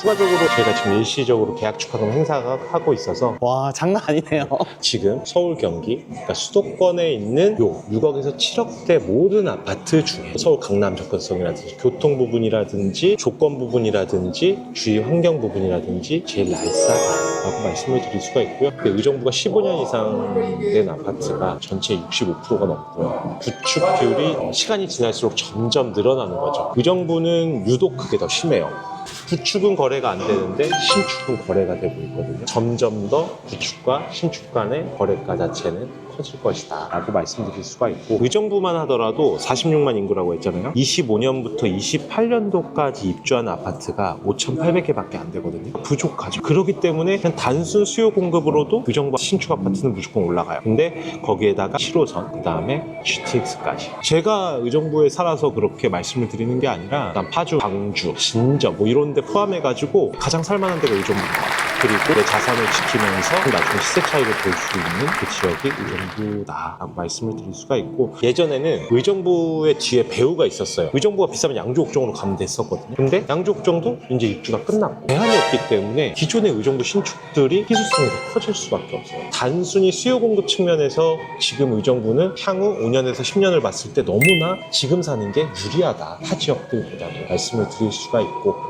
추가적으로 저희가 지금 일시적으로 계약 축하금 행사하고 있어서 와 장난 아니네요. 지금 서울 경기 그러니까 수도권에 있는 요 6억에서 7억대 모든 아파트 중에 서울 강남 접근성이라든지 교통 부분이라든지 조건 부분이라든지 주위 환경 부분이라든지 제일 나이스하다라고 말씀을 드릴 수가 있고요. 근데 의정부가 15년 이상 된 아파트가 전체 65%가 넘고요. 구축 비율이 시간이 지날수록 점점 늘어나는 거죠. 의정부는 유독 그게 더 심해요. 구축은 거래가 안 되는데 신축은 거래가 되고 있거든요. 점점 더 구축과 신축 간의 거래가 자체는 커질 것이다 라고 말씀드릴 수가 있고 의정부만 하더라도 46만 인구라고 했잖아요. 25년부터 28년도까지 입주한 아파트가 5,800개 밖에 안 되거든요. 부족하죠. 그렇기 때문에 그냥 단순 수요 공급으로도 의정부 신축 아파트는 무조건 올라가요. 근데 거기에다가 7호선, 그 다음에 GTX까지. 제가 의정부에 살아서 그렇게 말씀을 드리는 게 아니라 파주, 광주, 진저 뭐 이런 데 포함해가지고 가장 살만한 데가 같아요. 그리고 내 자산을 지키면서 나중에 시세 차익을 볼 수 있는 그 지역이 의정부다 라고 말씀을 드릴 수가 있고 예전에는 의정부의 뒤에 배후가 있었어요. 의정부가 비싸면 양주옥정으로 가면 됐었거든요. 근데 양주옥정도 이제 입주가 끝났고 대안이 없기 때문에 기존의 의정부 신축들이 희소성이 더 커질 수밖에 없어요. 단순히 수요 공급 측면에서 지금 의정부는 향후 5년에서 10년을 봤을 때 너무나 지금 사는 게 유리하다. 타 지역들보다도 말씀을 드릴 수가 있고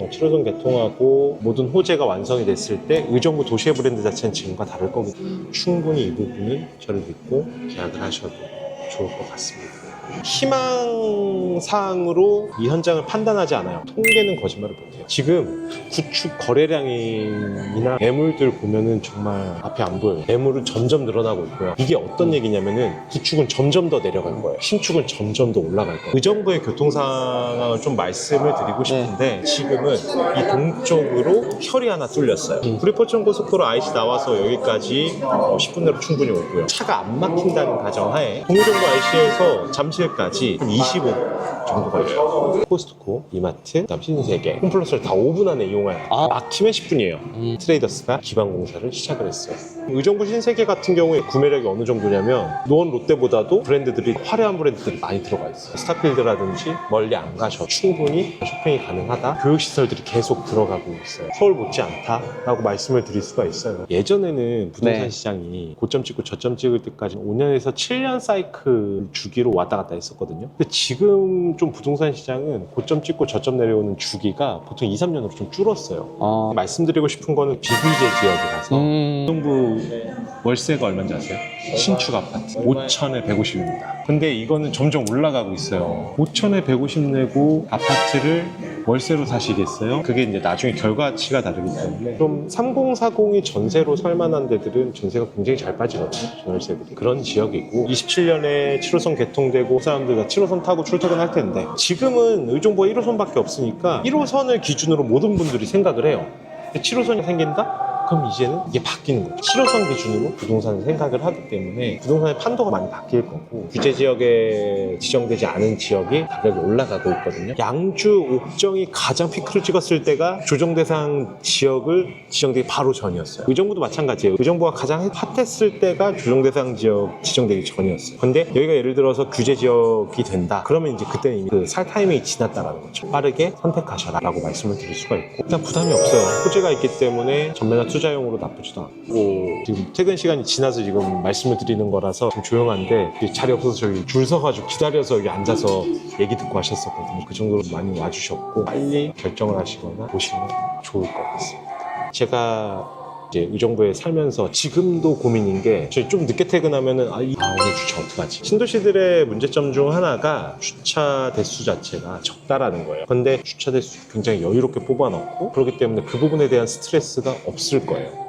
7호선 개통하고 모든 호재가 완성이 됐을 때 의정부 도시의 브랜드 자체는 지금과 다를 때문에 충분히 이 부분은 저를 믿고 계약을 하셔도 좋을 것 같습니다. 희망사항으로 이 현장을 판단하지 않아요. 통계는 거짓말을 못해요. 지금 구축 거래량이나 매물들 보면은 정말 앞에 안 보여요. 매물은 점점 늘어나고 있고요. 이게 어떤 얘기냐면은 구축은 점점 더 내려갈 거예요. 신축은 점점 더 올라갈 거예요. 의정부의 교통 상황을 좀 말씀을 드리고 싶은데 지금은 이 동쪽으로 혈이 하나 뚫렸어요. 구리포천 고속도로 IC 나와서 여기까지 어, 10분 내로 충분히 오고요. 차가 안 막힌다는 가정하에 동정부 IC에서 잠실까지 25 정도 걸려요. 코스트코, 이마트, 그다음 신세계, 홈플러스를 다 5분 안에 이용해요. 아. 막히면 10분이에요. 트레이더스가 기반 공사를 시작을 했어요. 의정부 신세계 같은 경우에 구매력이 어느 정도냐면 노원 롯데보다도 브랜드들이 화려한 브랜드들이 많이 들어가 있어요. 스타필드라든지 멀리 안 가셔 충분히 쇼핑이 가능하다. 교육시설들이 계속 들어가고 있어요. 서울 못지 않다라고 말씀을 드릴 수가 있어요. 예전에는 부동산 네. 시장이 고점 찍고 저점 찍을 때까지 5년에서 7년 사이클 주기로 왔다 갔다 했었거든요. 근데 지금 좀 부동산 시장은 고점 찍고 저점 내려오는 주기가 보통 2, 3년으로 좀 줄었어요. 어. 말씀드리고 싶은 거는 비규제 지역이라서 음. 정부 월세가 얼마인지 아세요? 신축 아파트 5천에 150입니다. 근데 이거는 점점 올라가고 있어요. 5천에 150 내고 아파트를 월세로 사시겠어요? 그게 이제 나중에 결과치가 다르기 때문에 좀 3040이 전세로 살만한 데들은 전세가 굉장히 잘 빠지거든요. 전월세들이 그런 지역이고 27년에 7호선 개통되고 사람들 다 7호선 타고 출퇴근할 텐데 지금은 의정부가 1호선밖에 없으니까 1호선을 기준으로 모든 분들이 생각을 해요. 7호선이 생긴다? 그럼 이제는 이게 바뀌는 거죠. 7호선 기준으로 부동산을 생각을 하기 때문에 부동산의 판도가 많이 바뀔 거고 규제 지역에 지정되지 않은 지역이 가격이 올라가고 있거든요. 양주, 옥정이 가장 피크를 찍었을 때가 조정 대상 지역을 지정되기 바로 전이었어요. 의정부도 마찬가지예요. 의정부가 가장 핫했을 때가 조정 대상 지역 지정되기 전이었어요. 근데 여기가 예를 들어서 규제 지역이 된다. 그러면 이제 그때는 이미 그살 타이밍이 지났다라는 거죠. 빠르게 선택하셔라라고 말씀을 드릴 수가 있고 일단 부담이 없어요. 호재가 있기 때문에 전매나 투자 용으로 나쁘지도 않고 지금 퇴근 시간이 지나서 지금 말씀을 드리는 거라서 좀 조용한데 자리 없어서 저기 줄 서가지고 기다려서 여기 앉아서 얘기 듣고 하셨었거든요. 그 정도로 많이 와주셨고 빨리 결정을 하시거나 보시면 좋을 것 같습니다. 제가 이제 의정부에 살면서 지금도 고민인 게 저희 좀 늦게 퇴근하면은 아, 이- 아, 오늘 주차 어떡하지? 신도시들의 문제점 중 하나가 주차 대수 자체가 적다라는 거예요. 근데 주차 대수 굉장히 여유롭게 뽑아놓고 그렇기 때문에 그 부분에 대한 스트레스가 없을 거예요.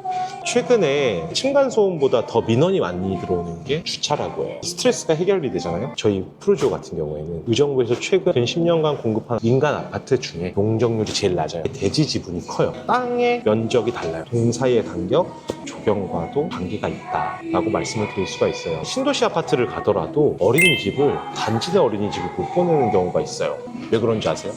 최근에 층간소음보다 더 민원이 많이 들어오는 게 주차라고 해요. 스트레스가 해결이 되잖아요. 저희 프로지오 같은 경우에는 의정부에서 최근 10년간 공급한 민간 아파트 중에 용적률이 제일 낮아요. 대지 지분이 커요. 땅의 면적이 달라요. 동 사이의 간격, 조경과도 관계가 있다라고 말씀을 드릴 수가 있어요. 신도시 아파트를 가더라도 어린이집을 단지 내 어린이집을 못 보내는 경우가 있어요. 왜 그런지 아세요?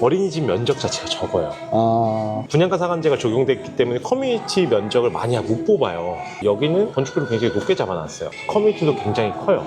어린이집 면적 자체가 적어요. 아. 분양가 상한제가 적용됐기 때문에 커뮤니티 면적을 많이 못 뽑아요. 여기는 건축비를 굉장히 높게 잡아놨어요. 커뮤니티도 굉장히 커요.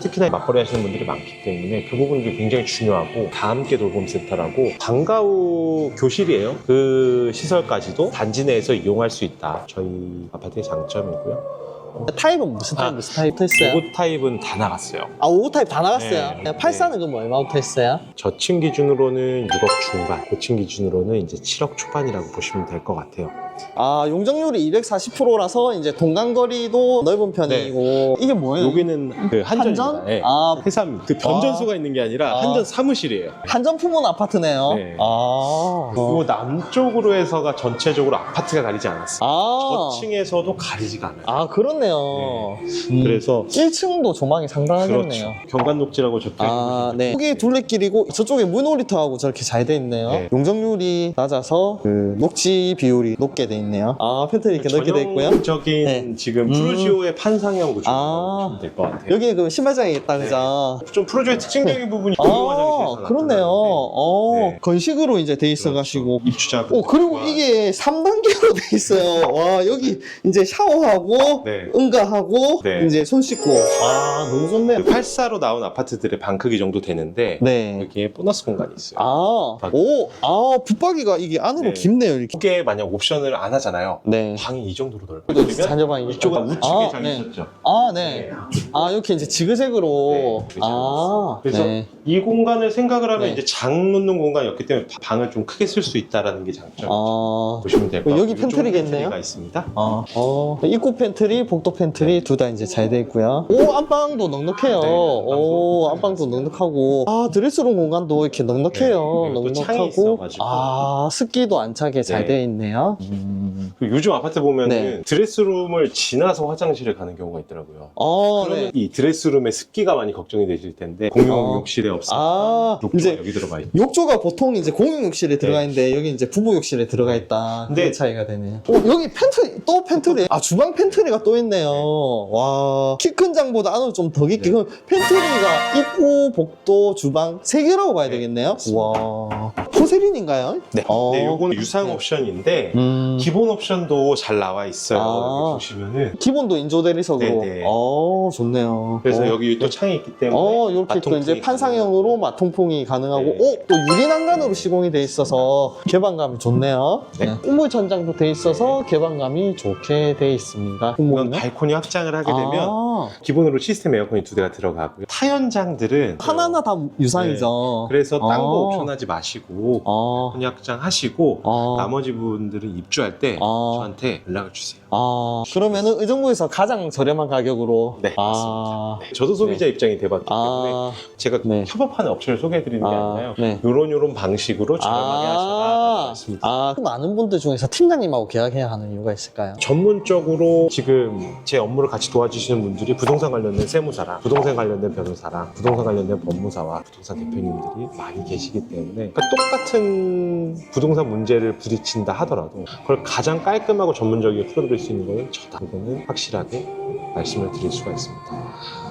특히나 맞벌이 하시는 분들이 많기 때문에 그 부분들이 굉장히 중요하고 다 함께 돌봄센터라고 방과후 교실이에요. 그 시설까지도 단지 내에서 이용할 수 있다. 저희 아파트의 장점이고요. 타입은 무슨 타입, 아, 무슨 타입 했어요? 로봇 타입은 다 나갔어요. 아, 5 타입 다 나갔어요. 네. 84는 그럼 얼마부터 했어요? 저층 기준으로는 6억 중반, 고층 기준으로는 이제 7억 초반이라고 보시면 될 것 같아요. 아, 용적률이 240%라서 이제 동간거리도 넓은 편이고 이게 뭐예요? 여기는 그 한전입니다. 한전? 네. 아, 회사입 그 변전소가 있는 게 아니라 아. 한전 사무실이에요. 한전 품은 아파트네요. 네. 아. 그리고 남쪽으로 해서가 전체적으로 아파트가 가리지 않았어요. 아. 저층에서도 가리지가 않아요. 아, 그렇네요. 음. 그래서 1층도 조망이 상당하겠네요. 그렇죠. 경관 녹지라고 적혀 있는 아, 곳이 네. 여기 둘레길이고 저쪽에 물놀이터하고 저렇게 잘 돼 있네요. 네. 용적률이 낮아서 그 녹지 비율이 높게 돼 있네요. 아, 팬트리 이렇게 넓게 돼 있고요. 전형적인 네. 지금 음. 프로지오의 판상형 구조라고 아. 보시면 될것 같아요. 여기 그 신발장이 있다, 그죠? 좀 프로지오의 특징적인 부분이 아, 공용화장실에서 그렇네요. 어, 네. 건식으로 이제 돼 있어 가지고. 입주자. 오, 그리고 이게 3단계로 돼 있어요. 와, 여기 이제 샤워하고, 네. 응가하고, 네. 이제 손 씻고. 아, 너무 좋네요. 84로 나온 아파트들의 방 크기 정도 되는데 네. 여기에 보너스 공간이 있어요. 아, 오, 아, 붙박이가 이게 안으로 네. 깊네요, 이렇게. 이게 만약 옵션을 안 하잖아요. 네. 방이 이 정도로 넓어요. 자녀방이 이쪽은 우측에 아, 장 네. 있었죠. 아, 네. 아, 이렇게 이제 지그재그로. 네, 아, 그래서 네. 이 공간을 생각을 하면 네. 이제 장 놓는 공간이었기 때문에 바- 방을 좀 크게 쓸 수 있다라는 게 장점. 아, 보시면 될것 어, 같아요. 여기 이쪽은 팬트리겠네요? 팬트리가 있습니다. 아, 어, 입구 팬트리, 복도 팬트리 둘 다 이제 잘 돼 있고요. 오, 안방도 넉넉해요. 네, 오, 안방도 안방도 넉넉하고. 아, 드레스룸 공간도 이렇게 넉넉해요. 네, 그리고 또 창이 넉넉하고. 있어가지고. 아, 습기도 안 차게 잘 네. 돼 있네요. 음. 그리고 요즘 아파트 보면은 네. 드레스룸을 지나서 화장실에 가는 경우가 있더라고요. 어, 그러면 네. 이 드레스룸의 습기가 많이 걱정이 되실 텐데 공용 어. 욕실에 없어. 아, 욕조가 이제 여기 들어가 있. 욕조가 보통 이제 공용 욕실에 들어가 네. 있는데 여기 이제 부부 욕실에 들어가 있다. 근데- 그 차이가 되네요. 어, 여기 팬트리 또 팬트리. 아 주방 팬트리가 또 있네요. 와 키 큰 장보다 안으로 좀 더 깊게. 네. 그럼 팬트리가 입구, 복도, 주방 세 개라고 봐야 네, 되겠네요. 와 포세린인가요? 네. 어. 네, 요거는 유상 네. 옵션인데 음. 기본 옵션도 잘 나와 있어요. 아. 여기 보시면은 기본도 인조 대리석으로. 네, 네. 어 좋네요. 그래서 어. 여기 또 창이 있기 때문에 어, 이렇게 또 이제 마통풍이 판상형으로 마통풍이 가능하고, 네. 오, 또 유리 난간으로 시공이 돼 있어서 개방감이 좋네요. 네. 네. 우물 천장도 돼 있어서 개방감이 좋게 돼 있습니다. 이건 우물은? 발코니 확장을 하게 되면 아, 기본으로 시스템 에어컨이 두 대가 들어가고요. 타연장들은 하나하나 다 유상이죠. 그래서 딴거 아. 옵션하지 마시고 아, 발코니 확장하시고 아, 나머지 부분들은 입주할 때 아. 저한테 연락을 주세요. 아, 그러면은 의정부에서 가장 저렴한 가격으로. 네, 아, 네, 저도 소비자 입장이 돼봤기 때문에 아, 제가 네. 협업하는 업체를 소개해드리는 게 아, 아니라요. 네. 요런 요런 방식으로 저렴하게 하셔라 말씀드립니다. 아, 많은 분들 중에서 팀장님하고 계약해야 하는 이유가 있을까요? 전문적으로 지금 제 업무를 같이 도와주시는 분들이 부동산 관련된 세무사랑 부동산 관련된 변호사랑 부동산 관련된 법무사와 부동산 대표님들이 많이 계시기 때문에 그러니까 똑같은 부동산 문제를 부딪힌다 하더라도 그걸 가장 깔끔하고 전문적이게 풀어드릴 수 있는 거는 저다. 그거는 확실하게 말씀을 드릴 수가 있습니다.